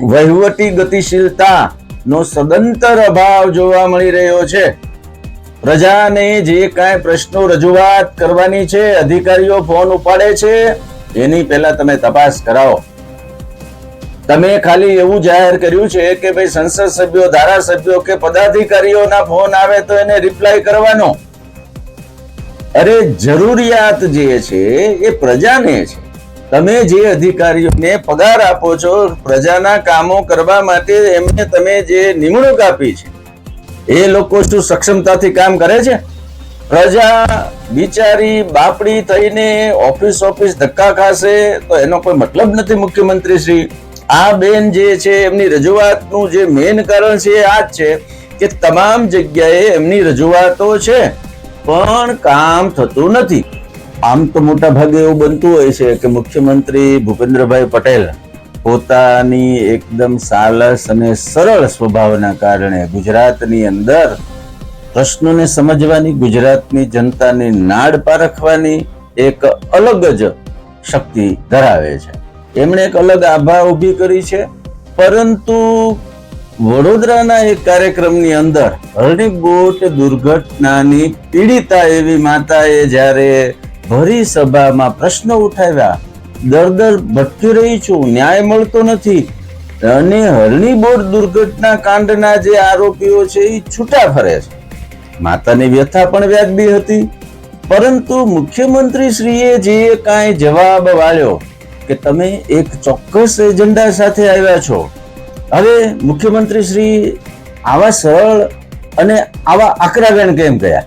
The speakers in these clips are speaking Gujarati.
વહીવટી ગતિશીલતા નો સદંતર અભાવ જોવા મળી રહ્યો છે. પ્રજાને જે કાંઈ પ્રશ્નો રજૂઆત કરવાની છે, અધિકારીઓ ફોન ઉપાડે છે, એની પહેલા તમે તપાસ કરાવો. તમે ખાલી એવું જાહેર કર્યું છે કે ભાઈ સંસદ સભ્યો, ધારાસભ્યો કે પદાધિકારીઓના ફોન આવે તો એને રિપ્લાય કરવાનો. અરે જરૂરિયાત જે છે એ પ્રજાને છે. તમે જે અધિકારીઓને પગાર આપો છો, પ્રજાના કામો કરવા માટે એમને તમે જે નિમણૂક આપી છે, એ લોકો શું સક્ષમતાથી કામ કરે છે? પ્રજા બિચારી બાપડી થઈને ઓફિસ ઓફિસ ધક્કા ખાશે, તો એનો કોઈ મતલબ નથી મુખ્યમંત્રી શ્રી. આ બેન જે છે, એમની રજૂઆતનું જે મેઇન કારણ છે એ આ જ છે કે તમામ જગ્યાએ એમની રજૂઆતો છે, પણ કામ થતું નથી. આમ તો મોટા ભાગે એવું બનતું હોય છે કે મુખ્યમંત્રી ભૂપેન્દ્રભાઈ પટેલ પોતાની એકદમ સાલસ અને સરળ સ્વભાવના કારણે ગુજરાતની અંદર પ્રશ્નોને સમજવાની, ગુજરાતની જનતાની નાડ પારખવાની એક અલગ જ શક્તિ ધરાવે છે. એમણે એક અલગ આભા ઊભી કરી છે, પરંતુ વડોદરાના એક કાર્યક્રમની અંદર હરણીબોટ દુર્ઘટનાની પીડિતા એવી માતાએ જ્યારે ભરી સભામાં પ્રશ્ન ઉઠાવ્યા. દર દર ભટકી રહી છું, ન્યાય મળતો નથી. અને હરણીબોટ દુર્ઘટના કાંડના જે આરોપીઓ છે એ છૂટા ફરે છે. માતાની વ્યથા પણ વ્યાજબી હતી. પરંતુ મુખ્યમંત્રી શ્રીએ જે કાંઈ જવાબ વાળ્યો કે તમે એક ચોક્કસ એજન્ડા સાથે આવ્યા છો. હવે મુખ્યમંત્રી શ્રી આવા સરળ અને આવા આકરાગણ કેમ ગયા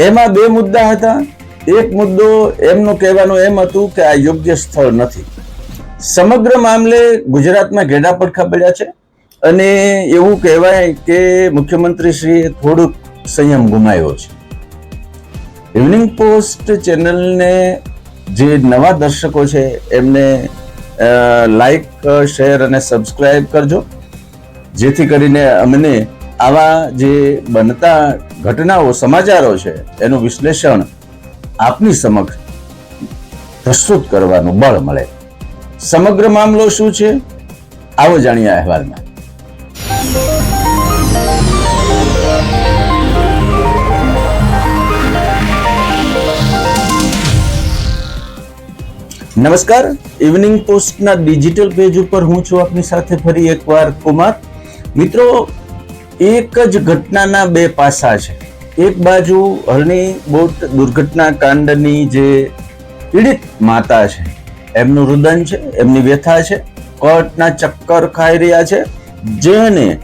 એમાં બે મુદ્દા હતા. એક મુદ્દો એમનું કહેવાનું એમ હતું કે આ યોગ્ય સ્થળ નથી. સમગ્ર મામલે ગુજરાતમાં ઘેડા પડખા પડ્યા છે અને એવું કહેવાય કે મુખ્યમંત્રી શ્રીએ થોડુંક સંયમ ગુમાવ્યો છે. ઇવનિંગ પોસ્ટ ચેનલને જે નવા દર્શકો છે એમને લાઈક શેર અને સબસ્ક્રાઈબ કરજો. જેથી કરીને અમને આવા જે બનતા ઘટનાઓ, સમાચારો છે એનું વિશ્લેષણ આપની સમક્ષ પ્રસ્તુત કરવાનું બળ મળે. સમગ્ર મામલો શું છે? આવો જાણીએ અહેવાલમાં. નમસ્કાર. ઇવનિંગ પોસ્ટના ડિજિટલ પેજ ઉપર હું છું આપની સાથે ફરી એકવાર કુમાર. મિત્રો, એક જ ઘટનાના બે પાસા છે. એક બાજુ હરણી બોટ દુર્ઘટના કાંડની જે પીડિત માતા છે, એમનું રુદન છે, એમની વ્યથા છે, કોર્ટના ચક્કર ખાઈ રહ્યા છે, જેને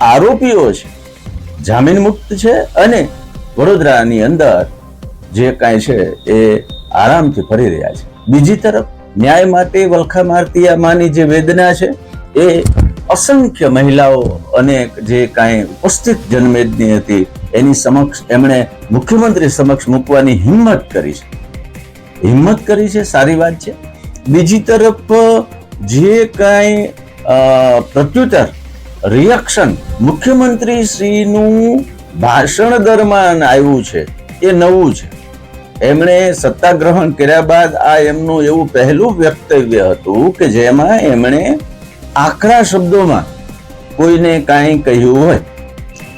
આરોપીઓ છે, જામીન મુક્ત છે અને વડોદરાની અંદર જે કાંઈ છે એ આરામથી ફરી રહ્યા છે. બીજી તરફ ન્યાય માટે વલખા મારતી આ માની જે વેદના છે એ અસંખ્ય મહિલાઓ અને જે કાંઈ ઉપસ્થિત જનમેદની હતી, એની સમક્ષ એમણે મુખ્યમંત્રી સમક્ષ મૂકવાની હિંમત કરી છે. હિંમત કરી છે, સારી વાત છે. બીજી તરફ, જે કાંઈ પ્રત્યુત્તર રિએક્શન મુખ્યમંત્રી શ્રીનું ભાષણ દરમિયાન આવ્યું છે, એ નવું છે. એમણે સત્તા ગ્રહણ કર્યા બાદ આ એમનું એવું પહેલું વક્તવ્ય હતું કે જેમાં એમણે આકરા શબ્દોમાં કોઈને કાંઈ કહ્યું હોય.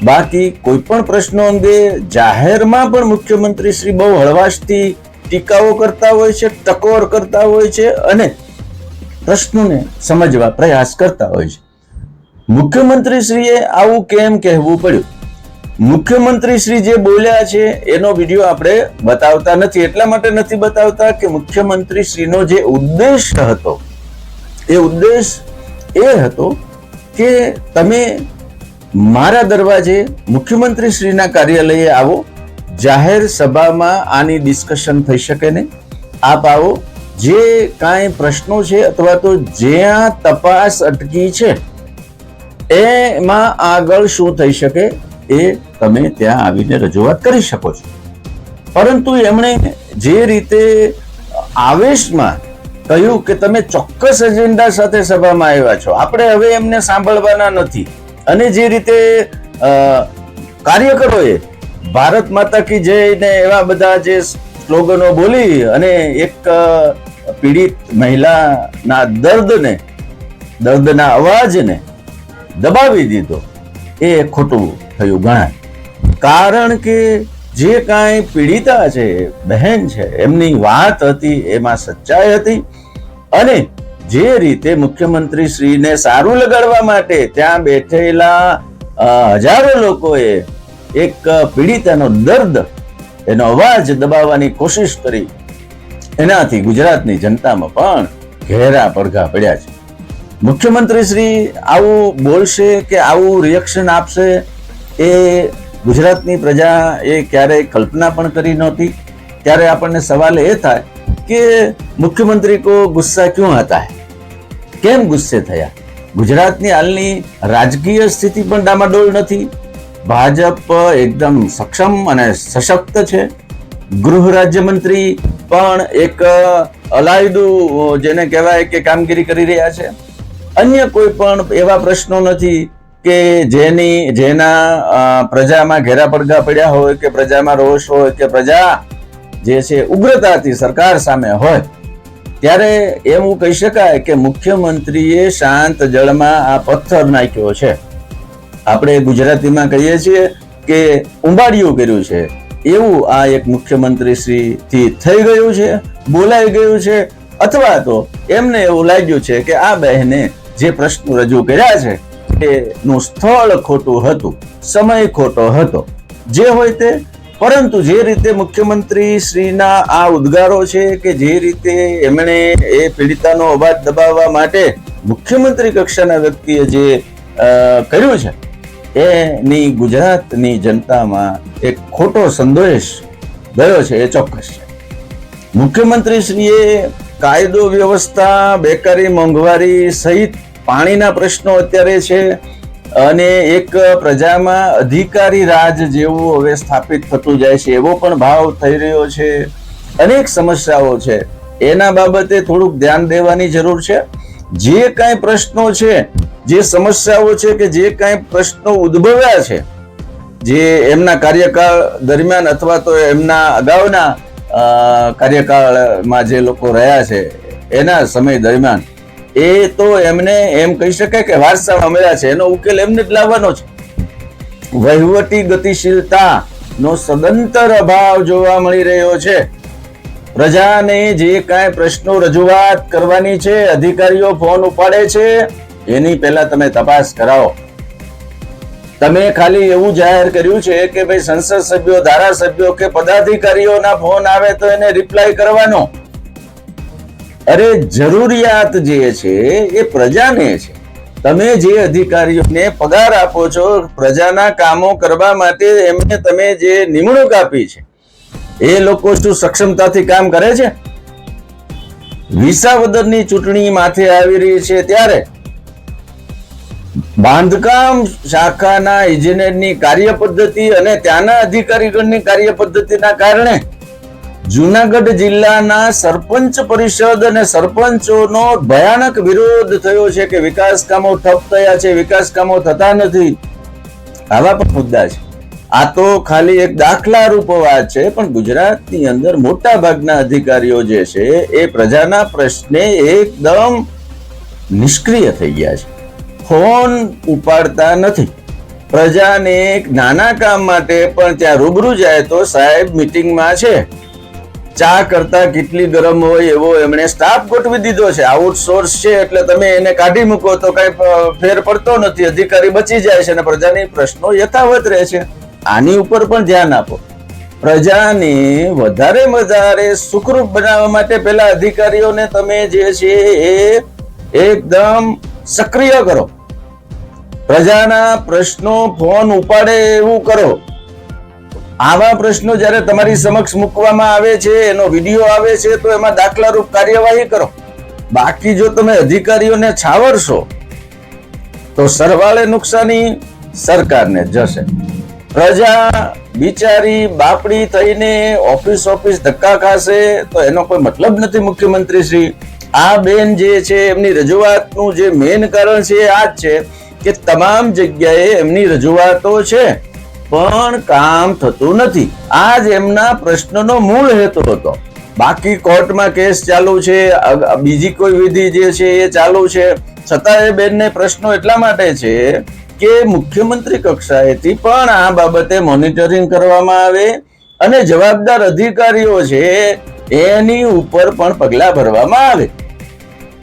બાકી કોઈ પણ પ્રશ્નો અંગે જાહેરમાં પણ મુખ્યમંત્રી શ્રી બહુ હળવાશથી ટીકાઓ કરતા હોય છે, ટકોર કરતા હોય છે અને પ્રશ્નોને સમજવા પ્રયાસ કરતા હોય છે. મુખ્યમંત્રી શ્રીએ આવું કેમ કહેવું પડ્યું? મુખ્યમંત્રી શ્રી જે બોલ્યા છે, એનો વીડિયો આપણે બતાવતા નથી. એટલા માટે નથી બતાવતા કે મુખ્યમંત્રી શ્રીનો જે ઉદ્દેશ હતો, એ ઉદ્દેશ એ હતો કે તમે મારા દરવાજે મુખ્યમંત્રી શ્રીના કાર્યાલયે આવો, જાહેર સભામાં આની ડિસ્કશન થઈ શકે ને આપ આવો, જે કાંઈ પ્રશ્નો છે અથવા તો જ્યાં તપાસ અટકી છે, એમાં આગળ શું થઈ શકે એ તમે ત્યાં આવીને રજૂઆત કરી શકો છો. પરંતુ એમણે જે રીતે આવેશમાં કહ્યું કે તમે ચોક્કસ એજન્ડા સાથે સભામાં આવ્યા છો. આપણે હવે એમને સાંભળવાના નથી. અને જે રીતે કાર્યકરોએ ભારત માતા કી જય ને એવા બધા જે સ્લોગનો બોલી અને એક પીડિત મહિલાના દર્દને, દર્દના અવાજને દબાવી દીધો, એ ખોટું થયું ગણાય. કારણ કે જે કાંઈ પીડિતા છે, બહેન છે, એમની વાત હતી, એમાં સચ્ચાઈ હતી. અને જે રીતે મુખ્યમંત્રી શ્રીને સારું લગાડવા માટે ત્યાં બેઠેલા હજારો લોકોએ એક પીડિતાનો દર્દ, એનો અવાજ દબાવવાની કોશિશ કરી. એનાથી ગુજરાતની જનતામાં પણ ઘેરા પડઘા પડ્યા છે. મુખ્યમંત્રી શ્રી આવું બોલશે કે આવું રિએક્શન આપશે, એ ગુજરાતની પ્રજા એ ક્યારેય કલ્પના પણ કરી નહોતી. ત્યારે આપણને સવાલ એ થાય કે મુખ્યમંત્રી કો ગુસ્સા ક્યું હતા? કેમ ગુસ્સે થયા? ગુજરાતની હાલની રાજકીય સ્થિતિ પણ ડામાડોળ નથી. ભાજપ એકદમ સક્ષમ અને સશક્ત છે. ગૃહ રાજ્યમંત્રી પણ એક અલાયદું, જેને કહેવાય કે કામગીરી કરી રહ્યા છે. અન્ય કોઈ પણ એવા પ્રશ્નો નથી કે જેની, જેના પ્રજામાં ઘેરા પડઘા પડ્યા હોય કે પ્રજામાં રોષ હોય કે પ્રજા જે છે ઉગ્રતાથી સરકાર સામે હોય, ત્યારે એવું કહી શકાય કે મુખ્યમંત્રીએ શાંત જળમાં આ પથ્થર નાખ્યો છે. આપણે ગુજરાતીમાં કહીએ છીએ કે ઉંબાડિયું કર્યું છે. એવું આ એક મુખ્યમંત્રી શ્રી થી થઈ ગયું છે, બોલાઈ ગયું છે, અથવા તો એમને એવું લાગ્યું છે કે આ બહેને જે પ્રશ્નો રજૂ કર્યા છે એનું સ્થળ ખોટું હતું, સમય ખોટો હતો. જે હોય તે. પરંતુ જે રીતે મુખ્યમંત્રી શ્રીના આ ઉદ્ગારો છે કે જે રીતે એમણે એ પીડિતાનો અવાજ દબાવવા માટે મુખ્યમંત્રી કક્ષાના વ્યક્તિએ જે કર્યું છે, એની ગુજરાતની જનતામાં એક ખોટો સંદેશ ગયો છે, એ ચોક્કસ છે. મુખ્યમંત્રી શ્રીએ કાયદો વ્યવસ્થા, બેકારી, મોંઘવારી સહિત પાણીના પ્રશ્નો અત્યારે છે અને એક પ્રજામાં અધિકારી રાજ જેવું હવે સ્થાપિત થતું જાય છે, એવો પણ ભાવ થઈ રહ્યો છે. અનેક સમસ્યાઓ છે. એના બાબતે થોડુંક ધ્યાન દેવાની જરૂર છે. જે કાંઈ પ્રશ્નો છે, જે સમસ્યાઓ છે કે જે કાંઈ પ્રશ્નો ઉદ્ભવ્યા છે, જે એમના કાર્યકાળ દરમિયાન અથવા તો એમના અગાઉના કાર્યકાળમાં જે લોકો રહ્યા છે, એના સમય દરમિયાન એ તો એમને એમ કહી શકાય કે વારસામાં મળ્યા છે. એનો ઉકેલ એમને જ લાવવાનો છે. વહીવટી ગતિશીલતા નો સદંતર અભાવ જોવા મળી રહ્યો છે. પ્રજાને જે કાંઈ પ્રશ્નો રજૂઆત કરવાની છે, અધિકારીઓ ફોન ઉપાડે છે, એની પહેલા તમે તપાસ કરાવો. તમે ખાલી એવું જાહેર કર્યું છે કે ભાઈ સંસદ સભ્યો, ધારાસભ્યો કે પદાધિકારીઓના ફોન આવે તો એને રિપ્લાય કરવાનો. અરે જરૂરિયાત જે છે, એ પ્રજાને છે. તમે જે અધિકારીઓને પગાર આપો છો, પ્રજાના કામો કરવા માટે એમને તમે જે નિમણૂક આપી છે, એ લોકો શું સક્ષમતાથી કામ કરે છે? વિસાવદરની ચૂંટણી માથે આવી રહી છે ત્યારે બાંધકામ શાખાના ઇજનેરની કાર્ય પદ્ધતિ અને ત્યાંના અધિકારીગણની કાર્ય પદ્ધતિના કારણે જુનાગઢ જિલ્લાના સરપંચ પરિષદ અને સરપંચોનો ભયાનક વિરોધ થયો છે કે વિકાસ કામો ઠપ થયા છે, વિકાસ કામો થતા નથી. આવા પણ મુદ્દા છે. આ તો ખાલી એક દાખલા રૂપ વાત છે, પણ ગુજરાતની અંદર મોટા ભાગના અધિકારીઓ જે છે, એ પ્રજાના પ્રશ્ને એકદમ નિષ્ક્રિય થઈ ગયા છે. ફોન ઉપાડતા નથી. પ્રજાને એક નાના કામ માટે પણ ત્યાં રૂબરૂ જાય તો સાહેબ મીટિંગમાં છે. ચા કરતા કેટલી ગરમ હોય એવો એમણે સ્ટાફ ગોઠવી દીધો છે. આઉટસોર્સ છે એટલે તમે એને કાઢી મૂકો તો કઈ ફેર પડતો નથી. અધિકારી બચી જાય છે અને પ્રજાની પ્રશ્નો યથાવત રહે છે. આની ઉપર પણ ધ્યાન આપો. પ્રજાને વધારે વધારે સુખરૂપ બનાવવા માટે પેલા અધિકારીઓને તમે જે છે એ એકદમ સક્રિય કરો. પ્રજાના પ્રશ્નો ફોન ઉપાડે એવું કરો. આવા પ્રશ્નો જ્યારે તમારી સમક્ષ મૂકવામાં આવે છે, એનો વીડિયો આવે છે, તો એમાં દાખલારૂપ કાર્યવાહી કરો. બાકી જો તમે અધિકારીઓને છાવરશો, તો સરવાળે નુકસાની સરકારને જશે. પ્રજા, બિચારી, બાપડી થઈને ઓફિસ ઓફિસ ધક્કા ખાશે, તો એનો કોઈ મતલબ નથી મુખ્યમંત્રી શ્રી. આ બેન જે છે, એમની રજૂઆતનું જે મેઇન કારણ છે એ આ જ છે કે તમામ જગ્યાએ એમની રજૂઆતો છે. પણ કામ થતું નથી. આ જ એમના પ્રશ્નનો મૂળ હેતુ હતો. બાકી કોર્ટમાં કેસ ચાલુ છે બીજી કોઈ વિધિ જે છે એ ચાલુ છે. છતાં એ બેનને પ્રશ્નો એટલા માટે છે કે મુખ્યમંત્રી કક્ષાએથી પણ આ બાબતે મોનિટરિંગ કરવામાં આવે અને જવાબદાર અધિકારીઓ છે એની ઉપર પણ પગલા ભરવામાં આવે.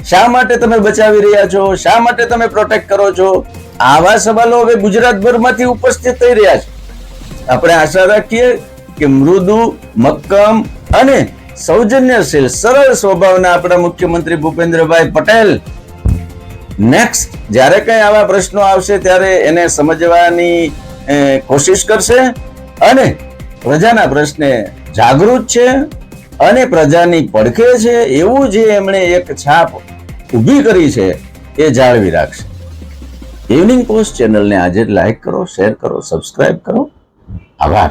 શા માટે તમે બચાવી રહ્યા છો? શા માટે તમે પ્રોટેક્ટ કરો છો? આવા સવાલો હવે ગુજરાતભરમાંથી ઉપસ્થિત થઈ રહ્યા છે. આપણે આશા રાખીએ કે મૃદુ, મક્કમ અને સૌજન્યશીલ, સરળ સ્વભાવના આપણા મુખ્યમંત્રી ભૂપેન્દ્રભાઈ પટેલ નેક્સ્ટ જ્યારે કંઈ આવા પ્રશ્નો આવશે ત્યારે એને સમજવાની કોશિશ કરશે અને પ્રજાના પ્રશ્ને જાગૃત છે અને પ્રજાની પડખે છે એવું જે એમણે એક છાપ ઊભી કરી છે એ જાળવી રાખશે. ઇવનિંગ પોસ્ટ ચેનલને આજે લાઈક કરો શેર કરો સબસ્ક્રાઇબ કરો. আবার